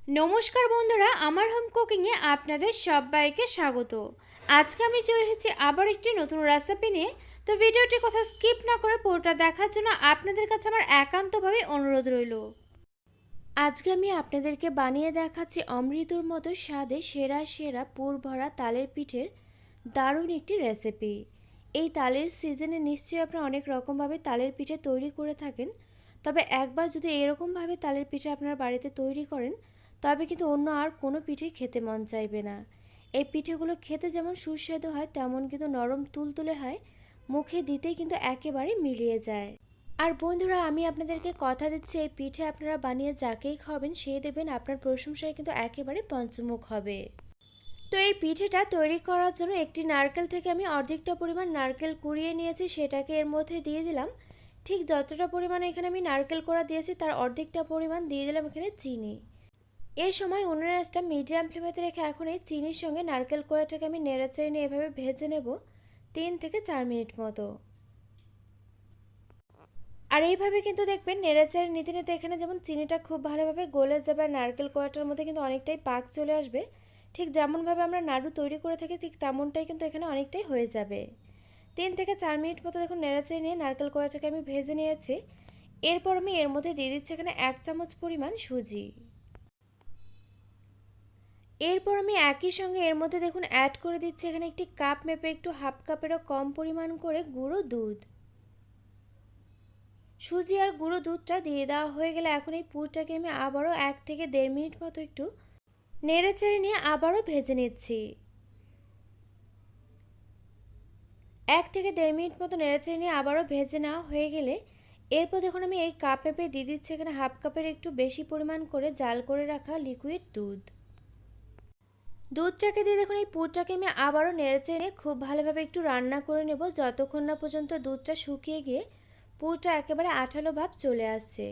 নমস্কার বন্ধুরা, আমার হোম কুকিংয়ে আপনাদের সবাইকে স্বাগত। আজকে আমি চলে এসেছি আবার একটি নতুন রেসিপি নিয়ে। তো ভিডিওটি কথা স্কিপ না করে পুরোটা দেখার জন্য আপনাদের কাছে আমার একান্তভাবে অনুরোধ রইল। আজকে আমি আপনাদেরকে বানিয়ে দেখাচ্ছি অমৃতর মতো স্বাদে সেরা সেরা পুর ভরা তালের পিঠের দারুণ একটি রেসিপি এই তালের সিজনে নিশ্চয়ই আপনারা অনেক রকমভাবে তালের পিঠে তৈরি করে থাকেন। তবে একবার যদি এরকমভাবে তালের পিঠে আপনার বাড়িতে তৈরি করেন তবে কিন্তু অন্য আর কোনো পিঠে খেতে মন চাইবে না। এই পিঠেগুলো খেতে যেমন সুস্বাদু হয়, তেমন কিন্তু নরম তুলতুলে হয়, মুখে দিতেই কিন্তু একেবারে মিলিয়ে যায়। আর বন্ধুরা, আমি আপনাদেরকে কথা দিচ্ছি, এই পিঠে আপনারা বানিয়ে যাকেই খাবেন সে দেবেন, আপনার প্রশংসায় কিন্তু একেবারে পঞ্চমুখ হবে। তো এই পিঠেটা তৈরি করার জন্য একটি নারকেল থেকে আমি অর্ধেকটা পরিমাণ নারকেল কুড়িয়ে নিয়েছি, সেটাকে এর মধ্যে দিয়ে দিলাম। ঠিক যতটা পরিমাণে এখানে আমি নারকেল করা দিয়েছি, তার অর্ধেকটা পরিমাণ দিয়ে দিলাম এখানে চিনি। এই সময় উনুনের মিডিয়াম ফ্লেমেতে রেখে এখন এই চিনির সঙ্গে নারকেল কোড়াটাকে আমি নেড়েচেড়ে নিয়ে এভাবে ভেজে নেব তিন থেকে চার মিনিট মতো। আর এইভাবে কিন্তু দেখবেন নেড়েচেড়ে নিতে নিতে এখানে যেমন চিনিটা খুব ভালোভাবে গলে যাবে আর নারকেল কোড়াটার মধ্যে কিন্তু অনেকটাই পাক চলে আসবে, ঠিক যেমনভাবে আমরা নাড়ু তৈরি করে থাকি ঠিক তেমনটাই কিন্তু এখানে অনেকটাই হয়ে যাবে। তিন থেকে চার মিনিট মতো দেখুন নেড়েচেড়ে নিয়ে নারকেল কোড়াটাকে আমি ভেজে নিয়েছি, এরপর আমি এর মধ্যে দিয়ে দিচ্ছি এখানে এক চামচ পরিমাণ সুজি। এরপর আমি একই সঙ্গে এর মধ্যে দেখুন অ্যাড করে দিচ্ছি, এখানে একটি কাপ মেপে একটু হাফ কাপেরও কম পরিমাণ করে গুঁড়ো দুধ। সুজি আর গুঁড়ো দুধটা দিয়ে দেওয়া হয়ে গেলে এখন এই পুরটাকে আমি আবারও এক থেকে দেড় মিনিট মতো একটু নেড়ে চেড়ে নিয়ে আবারও ভেজে নিচ্ছি। এক থেকে দেড় মিনিট মতো নেড়ে চেড়ে নিয়ে আবারও ভেজে নেওয়া হয়ে গেলে এরপর দেখুন আমি এই কাপ মেপে দিয়ে দিচ্ছি, এখানে হাফ কাপের একটু বেশি পরিমাণ করে জাল করে রাখা লিকুইড দুধ। দুধটাকে দিয়ে দেখুন, এই পুরটাকে আমি আবারও নেড়েচেড়ে নিয়ে খুব ভালোভাবে একটু রান্না করে নেব। যতক্ষণ না পর্যন্ত দুধটা শুকিয়ে গিয়ে পুরটা একেবারে আঠালো ভাব চলে আসছে।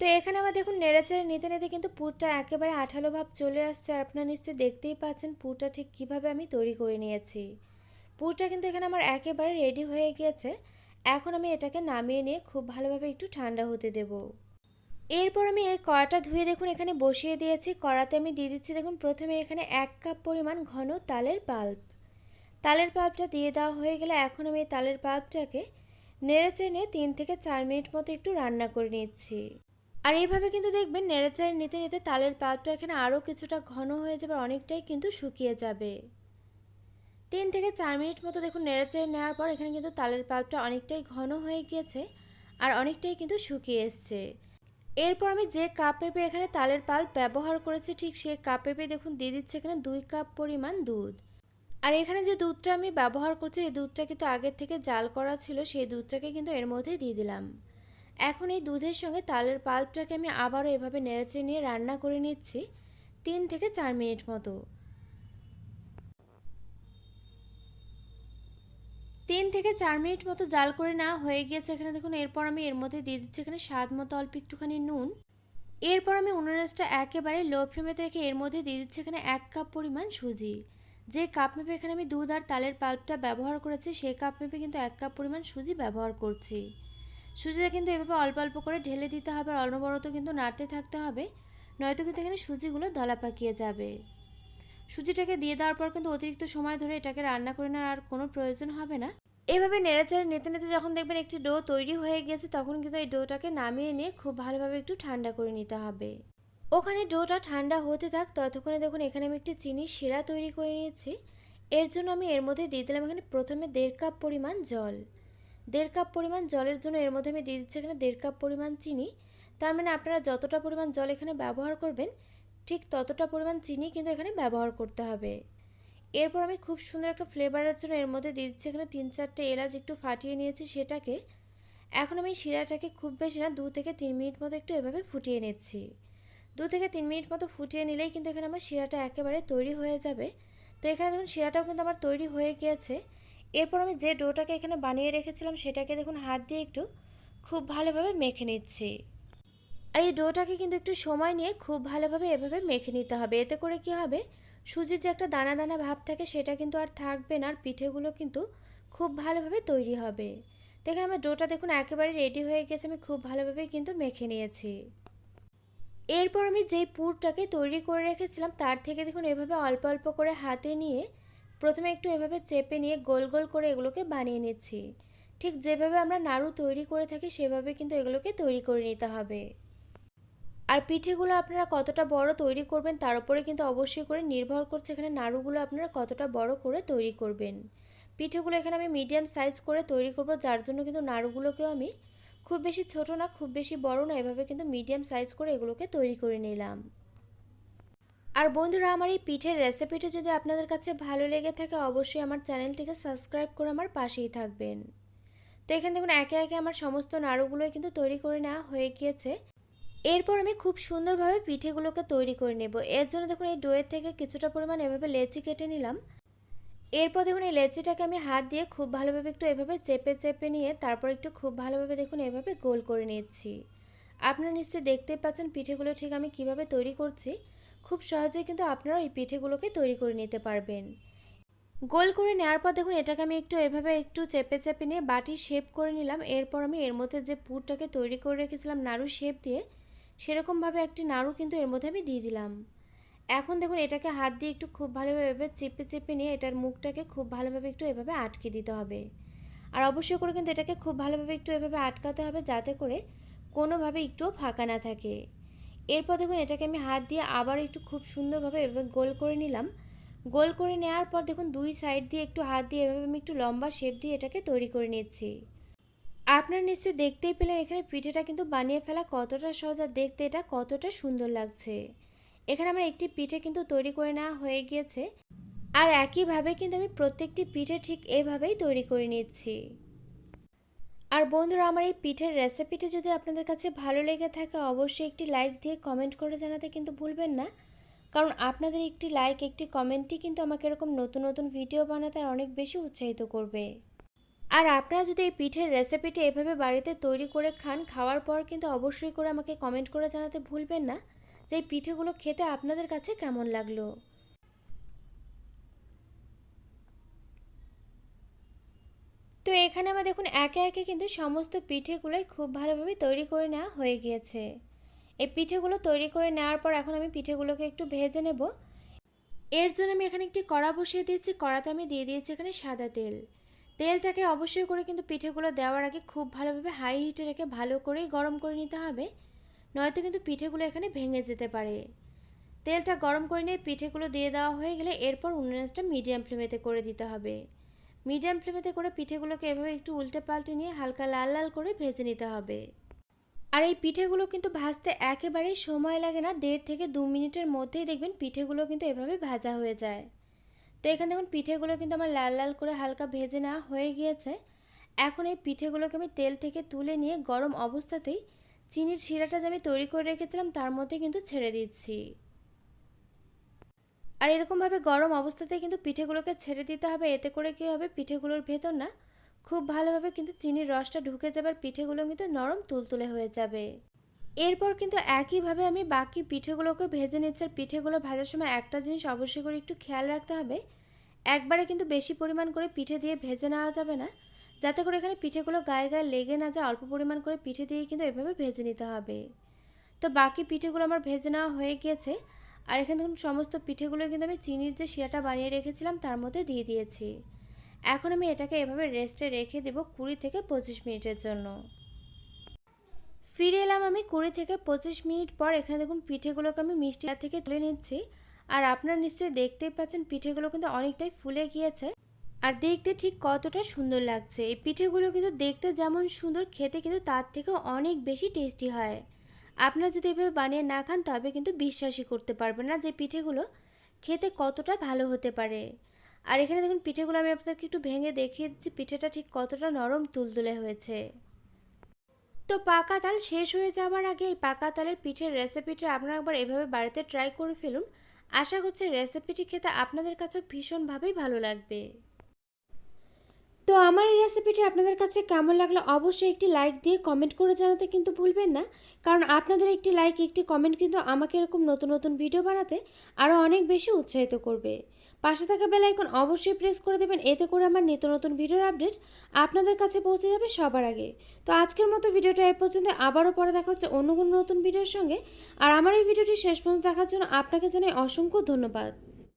তো এখানে আবার দেখুন নেড়েচেড়ে নিতে নিতে কিন্তু পুরটা একেবারে আঠালো ভাব চলে আসছে। আর আপনারা নিশ্চয়ই দেখতেই পাচ্ছেন পুরটা ঠিক কীভাবে আমি তৈরি করে নিয়েছি। পুরটা কিন্তু এখানে আমার একেবারে রেডি হয়ে গিয়েছে। এখন আমি এটাকে নামিয়ে নিয়ে খুব ভালোভাবে একটু ঠান্ডা হতে দেবো। এরপর আমি এই কড়াটা ধুয়ে দেখুন, এখানে বসিয়ে দিয়েছি। কড়াতে আমি দিয়ে দিচ্ছি, দেখুন, প্রথমে এখানে এক কাপ পরিমাণ ঘন তালের পাল্প। তালের পাল্পটা দিয়ে দেওয়া হয়ে গেলে এখন আমি এই তালের পাল্পটাকে নেড়ে চেড়ে তিন থেকে চার মিনিট মতো একটু রান্না করে নিচ্ছি। আর এইভাবে কিন্তু দেখবেন, নেড়ে নেড়েচেড়ে নিতে নিতে তালের পাল্পটা এখানে আরও কিছুটা ঘন হয়ে যাবে, অনেকটাই কিন্তু শুকিয়ে যাবে। তিন থেকে চার মিনিট মতো দেখুন, নেড়ে নেড়েচেড়ে নেওয়ার পর এখানে কিন্তু তালের পাল্পটা অনেকটাই ঘন হয়ে গিয়েছে আর অনেকটাই কিন্তু শুকিয়ে এসছে। এরপর আমি যে কাপ পেঁপে এখানে তালের পাল ব্যবহার করেছি, ঠিক সেই কাপ পেঁপে দেখুন দিয়ে দিচ্ছে এখানে দুই কাপ পরিমাণ দুধ। আর এখানে যে দুধটা আমি ব্যবহার করছি, এই দুধটা কিন্তু আগের থেকে জাল করা ছিল, সেই দুধটাকে কিন্তু এর মধ্যে দিয়ে দিলাম। এখন এই দুধের সঙ্গে তালের পাল্পটাকে আমি আবারও এভাবে নেড়েচে নিয়ে রান্না করে নিচ্ছি, তিন থেকে চার মিনিট মতো। তিন থেকে চার মিনিট মতো জাল করে না হয়ে গিয়েছে এখানে দেখুন। এরপর আমি এর মধ্যে দিয়ে দিচ্ছি এখানে স্বাদ মতো অল্প একটুখানি নুন। এরপর আমি উনুনাসটা একেবারে লো ফ্লেমেতে রেখে এর মধ্যে দিয়ে দিচ্ছি এখানে এক কাপ পরিমাণ সুজি। যে কাপ মেপে এখানে আমি দুধ আর তালের পাল্পটা ব্যবহার করেছি সেই কাপ মেপে কিন্তু এক কাপ পরিমাণ সুজি ব্যবহার করছি। সুজিটা কিন্তু এভাবে অল্প অল্প করে ঢেলে দিতে হবে আর অনবরত কিন্তু নাড়তে থাকতে হবে, নয়তো কিন্তু এখানে সুজিগুলো দলা পাকিয়ে যাবে। সুজিটাকে দিয়ে দেওয়ার পর কিন্তু অতিরিক্ত সময় ধরে এটাকে রান্না করে নেওয়ার আর কোনো প্রয়োজন হবে না। এভাবে নেড়েচেড়ে নিতে নিতে যখন দেখবেন একটি ডো তৈরি হয়ে গেছে, তখন কিন্তু এই ডোটাকে নামিয়ে নিয়ে খুব ভালোভাবে একটু ঠান্ডা করে নিতে হবে। ওখানে ডোটা ঠান্ডা হতে থাক, ততক্ষণে দেখুন এখানে আমি একটি চিনির শিরা তৈরি করে নিয়েছি। এর জন্য আমি এর মধ্যে দিয়ে দিলাম এখানে প্রথমে দেড় কাপ পরিমাণ জল। দেড় কাপ পরিমাণ জলের জন্য এর মধ্যে আমি দিয়ে দিচ্ছি এখানে দেড় কাপ পরিমাণ চিনি। তার মানে আপনারা যতটা পরিমাণ জল এখানে ব্যবহার করবেন ঠিক ততটা পরিমাণ চিনি কিন্তু এখানে ব্যবহার করতে হবে। এরপর আমি খুব সুন্দর একটা ফ্লেভারের জন্য এর মধ্যে দিয়ে দিচ্ছি এখানে তিন চারটে এলাচ একটু ফাটিয়ে নিয়েছি সেটাকে। এখন আমি শিরাটাকে খুব বেশি না, দু থেকে তিন মিনিট মতো একটু এভাবে ফুটিয়ে নিচ্ছি। দু থেকে তিন মিনিট মতো ফুটিয়ে নিলেই কিন্তু এখানে আমার শিরাটা একেবারে তৈরি হয়ে যাবে। তো এখানে দেখুন শিরাটাও কিন্তু আমার তৈরি হয়ে গিয়েছে। এরপর আমি যে ডোটাকে এখানে বানিয়ে রেখেছিলাম সেটাকে দেখুন হাত দিয়ে একটু খুব ভালোভাবে মেখে নিচ্ছি। আর এই ডোটাকে কিন্তু একটু সময় নিয়ে খুব ভালোভাবে এভাবে মেখে নিতে হবে। এতে করে কি হবে? সুজির যে একটা দানা দানা ভাব থাকে সেটা কিন্তু আর থাকবে না, আর পিঠেগুলো কিন্তু খুব ভালোভাবে তৈরি হবে। তো এখানে আমার ডোটা দেখুন একেবারে রেডি হয়ে গেছে, আমি খুব ভালোভাবে কিন্তু মেখে নিয়েছি। এরপর আমি যেই পুরটাকে তৈরি করে রেখেছিলাম, তার থেকে দেখুন এভাবে অল্প অল্প করে হাতে নিয়ে প্রথমে একটু এভাবে চেপে নিয়ে গোল গোল করে এগুলোকে বানিয়ে নিচ্ছি। ঠিক যেভাবে আমরা নাড়ু তৈরি করে থাকি, সেভাবে কিন্তু এগুলোকে তৈরি করে নিতে হবে। আর পিঠেগুলো আপনারা কতটা বড় তৈরি করবেন, তার উপরে কিন্তু অবশ্যই করে নির্ভর করছে এখানে নাড়ুগুলো আপনারা কতটা বড় করে তৈরি করবেন। পিঠেগুলো এখানে আমি মিডিয়াম সাইজ করে তৈরি করব, যার জন্য কিন্তু নাড়ুগুলোকেও আমি খুব বেশি ছোট না, খুব বেশি বড় না, এভাবে কিন্তু মিডিয়াম সাইজ করে এগুলোকে তৈরি করে নিলাম। আর বন্ধুরা, আমার এই পিঠের রেসিপিটি যদি আপনাদের কাছে ভালো লেগে থাকে, অবশ্যই আমার চ্যানেলটিকে সাবস্ক্রাইব করে আমার পাশেই থাকবেন। তো এখানে দেখুন, একে একে আমার সমস্ত নাড়ুগুলোই কিন্তু তৈরি করে নেওয়া হয়ে গিয়েছে। এরপর আমি খুব সুন্দরভাবে পিঠেগুলোকে তৈরি করে নেব। এর জন্য দেখুন এই ডোয়ের থেকে কিছুটা পরিমাণ এভাবে লেচি কেটে নিলাম। এরপর দেখুন এই লেচিটাকে আমি হাত দিয়ে খুব ভালোভাবে একটু এভাবে চেপে চেপে নিয়ে তারপর একটু খুব ভালোভাবে দেখুন এভাবে গোল করে নিচ্ছি। আপনারা নিশ্চয়ই দেখতেই পাচ্ছেন পিঠেগুলো ঠিক আমি কীভাবে তৈরি করছি। খুব সহজেই কিন্তু আপনারা এই পিঠেগুলোকে তৈরি করে নিতে পারবেন। গোল করে নেওয়ার পর দেখুন এটাকে আমি একটু এভাবে একটু চেপে চেপে নিয়ে বাটি শেপ করে নিলাম। এরপর আমি এর মধ্যে যে পুরটাকে তৈরি করে রেখেছিলাম নাড়ু শেপ দিয়ে সেরকমভাবে একটি নাড়ু কিন্তু এর মধ্যে আমি দিয়ে দিলাম। এখন দেখুন এটাকে হাত দিয়ে একটু খুব ভালোভাবে এভাবে চেপে চেপে নিয়ে এটার মুখটাকে খুব ভালোভাবে একটু এভাবে আটকে দিতে হবে। আর অবশ্যই করে কিন্তু এটাকে খুব ভালোভাবে একটু এভাবে আটকাতে হবে যাতে করে কোনোভাবে একটুও ফাঁকা না থাকে। এরপর দেখুন এটাকে আমি হাত দিয়ে আবার একটু খুব সুন্দরভাবে এভাবে গোল করে নিলাম। গোল করে নেওয়ার পর দেখুন দুই সাইড দিয়ে একটু হাত দিয়ে এভাবে আমি একটু লম্বা শেপ দিয়ে এটাকে তৈরি করে নিচ্ছি। আপনারা নিশ্চয়ই দেখতেই পেলেন এখানে পিঠেটা কিন্তু বানিয়ে ফেলা কতটা সহজ আর দেখতে এটা কতটা সুন্দর লাগছে। এখানে আমার একটি পিঠে কিন্তু তৈরি করে নেওয়া হয়ে গিয়েছে। আর একইভাবে কিন্তু আমি প্রত্যেকটি পিঠে ঠিক এভাবেই তৈরি করে নিচ্ছি। আর বন্ধুরা, আমার এই পিঠের রেসিপিটি যদি আপনাদের কাছে ভালো লেগে থাকে, অবশ্যই একটি লাইক দিয়ে কমেন্ট করে জানাতে কিন্তু ভুলবেন না। কারণ আপনাদের একটি লাইক, একটি কমেন্টই কিন্তু আমাকে এরকম নতুন নতুন ভিডিও বানাতে আর অনেক বেশি উৎসাহিত করবে। আর আপনারা যদি এই পিঠের রেসিপিটি এভাবে বাড়িতে তৈরি করে খান, খাওয়ার পর কিন্তু অবশ্যই করে আমাকে কমেন্ট করে জানাতে ভুলবেন না। যে এই পিঠেগুলো খেতে আপনাদের কাছে কেমন লাগল? তো এখানে আমার দেখুন, একে একে কিন্তু সমস্ত পিঠেগুলোই খুব ভালোভাবে তৈরি করে নেওয়া হয়ে গিয়েছে। এই পিঠেগুলো তৈরি করে নেওয়ার পর এখন আমি পিঠেগুলোকে একটু ভেজে নেব। এর জন্য আমি এখানে একটি কড়া বসিয়ে দিয়েছি। কড়াতে আমি দিয়ে দিয়েছি এখানে সাদা তেল। তেলটাকে অবশ্যই করে কিন্তু পিঠেগুলো দেওয়ার আগে খুব ভালোভাবে হাই হিটে রেখে ভালো করেই গরম করে নিতে হবে। নয়তো কিন্তু পিঠেগুলো এখানে ভেঙে যেতে পারে। তেলটা গরম করে নিয়ে পিঠেগুলো দিয়ে দেওয়া হয়ে গেলে এরপর উনুনটা মিডিয়াম ফ্লেমেতে করে দিতে হবে। মিডিয়াম ফ্লেমেতে করে পিঠেগুলোকে এভাবে একটু উল্টে পাল্টে নিয়ে হালকা লাল লাল করে ভেজে নিতে হবে। আর এই পিঠেগুলো কিন্তু ভাজতে একেবারেই সময় লাগে না, দেড় থেকে দু মিনিটের মধ্যেই দেখবেন পিঠেগুলো কিন্তু এভাবে ভাজা হয়ে যায়। তো এখানে দেখুন, পিঠেগুলো কিন্তু আমার লাল লাল করে হালকা ভেজে নেওয়া হয়ে গিয়েছে। এখন এই পিঠেগুলোকে আমি তেল থেকে তুলে নিয়ে গরম অবস্থাতেই চিনির শিরাটা যে আমি তৈরি করে রেখেছিলাম, তার মধ্যে কিন্তু ছেড়ে দিচ্ছি। আর এরকমভাবে গরম অবস্থাতেই কিন্তু পিঠেগুলোকে ছেড়ে দিতে হবে। এতে করে কী হবে? পিঠেগুলোর ভেতর না, খুব ভালোভাবে কিন্তু চিনির রসটা ঢুকে যাবার পিঠেগুলো কিন্তু নরম তুলতুলে হয়ে যাবে। এরপর কিন্তু একইভাবে আমি বাকি পিঠেগুলোকে ভেজে নিচ্ছি আর পিঠেগুলো ভাজার সময় একটা জিনিস অবশ্যই করে একটু খেয়াল রাখতে হবে। একবারে কিন্তু বেশি পরিমাণ করে পিঠে দিয়ে ভেজে নেওয়া যাবে না। যাতে করে এখানে পিঠেগুলো গায়ে গায়ে লেগে না যায়, অল্প পরিমাণ করে পিঠে দিয়ে কিন্তু এভাবে ভেজে নিতে হবে। তো বাকি পিঠেগুলো আমার ভেজে নেওয়া হয়ে গিয়েছে। আর এখানে দেখুন সমস্ত পিঠেগুলো কিন্তু আমি চিনির যে শিরাটা বানিয়ে রেখেছিলাম তার মধ্যে দিয়ে দিয়েছি। এখন আমি এটাকে এভাবে রেস্টে রেখে দেবো কুড়ি থেকে পঁচিশ মিনিটের জন্য। ফিরে এলাম আমি কুড়ি থেকে পঁচিশ মিনিট পর। এখানে দেখুন পিঠেগুলোকে আমি মিষ্টি থেকে তুলে নিচ্ছি। আর আপনারা নিশ্চয়ই দেখতেই পাচ্ছেন পিঠেগুলো কিন্তু অনেকটাই ফুলে গিয়েছে। আর দেখতে ঠিক কতটা সুন্দর লাগছে। এই পিঠেগুলো কিন্তু দেখতে যেমন সুন্দর, খেতে কিন্তু তার থেকে অনেক বেশি টেস্টি হয়। আপনারা যদি এভাবে বানিয়ে না খান, তবে কিন্তু বিশ্বাসই করতে পারবেন না যে পিঠেগুলো খেতে কতটা ভালো হতে পারে। আর এখানে দেখুন পিঠেগুলো আমি আপনাদেরকে একটু ভেঙে দেখিয়ে দিচ্ছি। পিঠেটা ঠিক কতটা নরম তুলতুলে হয়েছে। তো পাকা তাল শেষ হয়ে যাওয়ার আগে এই পাকা তালের পিঠের রেসিপিটা আপনারা একবার এভাবে বাড়িতে ট্রাই করে ফেলুন। আশা করছি রেসিপিটি খেতে আপনাদের কাছেও ভীষণভাবেই ভালো লাগবে। তো আমার এই রেসিপিটি আপনাদের কাছে কেমন লাগল অবশ্যই একটি লাইক দিয়ে কমেন্ট করে জানাতে কিন্তু ভুলবেন না। কারণ আপনাদের একটি লাইক একটি কমেন্ট কিন্তু আমাকে এরকম নতুন নতুন ভিডিও বানাতে আরও অনেক বেশি উৎসাহিত করবে। পাশে থাকা বেল আইকন অবশ্যই প্রেস করে দেবেন। এতে করে আমার নিত্য নতুন ভিডিওর আপডেট আপনাদের কাছে পৌঁছে যাবে সবার আগে। তো আজকের মতো ভিডিওটা এ পর্যন্ত। আবারও পরে দেখা হচ্ছে অন্য কোনো নতুন ভিডিওর সঙ্গে। আর আমার এই ভিডিওটি শেষ পর্যন্ত দেখার জন্য আপনাকে জানাই অসংখ্য ধন্যবাদ।